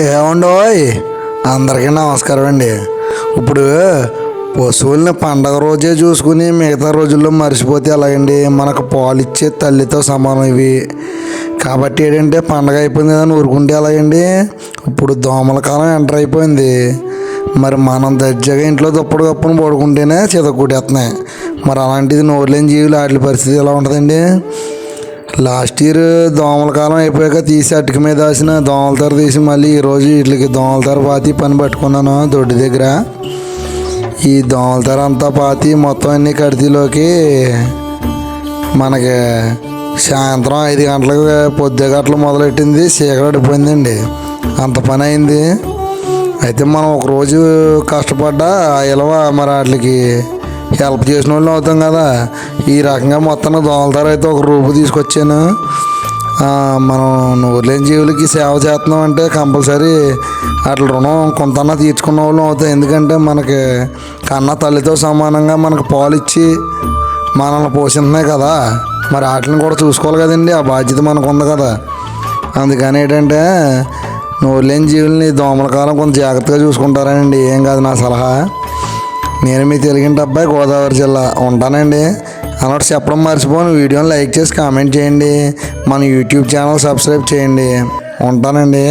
ఏమండోయ్ అందరికీ నమస్కారం అండి. ఇప్పుడు పశువుల్ని పండగ రోజే చూసుకుని మిగతా రోజుల్లో మర్చిపోతే ఎలాగండి? మనకు పాలు ఇచ్చే తల్లితో సమానం ఇవి. కాబట్టి ఏంటంటే పండగ అయిపోయింది కదా అని ఊరుకుంటే ఎలాగండి? ఇప్పుడు దోమల కాలం ఎంటర్ అయిపోయింది. మరి మనం దర్జాగా ఇంట్లో తప్పుడు తప్పును పడుకుంటేనే చితకుట్టేస్తున్నాయి మరి అలాంటిది నోరులేని జీవులు వాటి పరిస్థితి ఎలా ఉంటుందండి? లాస్ట్ ఇయర్ దోమల కాలం అయిపోయాక తీసి అటుక మీద వేసిన దోమల ధర తీసి మళ్ళీ ఈరోజు వీటికి దోమల ధర పాతి పని పట్టుకున్నాను దొడ్డి దగ్గర. ఈ దోమల ధర అంతా పాతి మొత్తం అన్ని కడితీలోకి మనకి సాయంత్రం ఐదు గంటలకు పొద్దు గంటలు మొదలెట్టింది చీకటి అంత పని అయింది. అయితే మనం ఒకరోజు కష్టపడ్డా ఆ ఇలవ మరి వాటికి హెల్ప్ చేసిన వాళ్ళు అవుతాం కదా. ఈ రకంగా మొత్తం దోమలతార అయితే ఒక రూపు తీసుకొచ్చాను. మనం నోరులేని జీవులకి సేవ చేస్తున్నాం అంటే కంపల్సరీ అట్ల రుణం కొంతన్నా తీర్చుకున్న వాళ్ళం అవుతాం. ఎందుకంటే మనకి కన్న తల్లితో సమానంగా మనకు పాలు ఇచ్చి మనల్ని పోషిస్తున్నాయి కదా. మరి వాటిని కూడా చూసుకోవాలి కదండి. ఆ బాధ్యత మనకు ఉంది కదా. అందుకని ఏంటంటే నోరులేని జీవుల్ని దోమల కాలం కొంచెం జాగ్రత్తగా చూసుకుంటారండి ఏం కాదు నా సలహా. నేను మీ తెలుగింటి అబ్బాయి గోదావరి జిల్లా ఉంటానండి. అన్నట్టు చెప్పడం మర్చిపోను. వీడియోని లైక్ చేసి కామెంట్ చేయండి. మన యూట్యూబ్ ఛానల్ సబ్స్క్రైబ్ చేయండి. ఉంటానండి.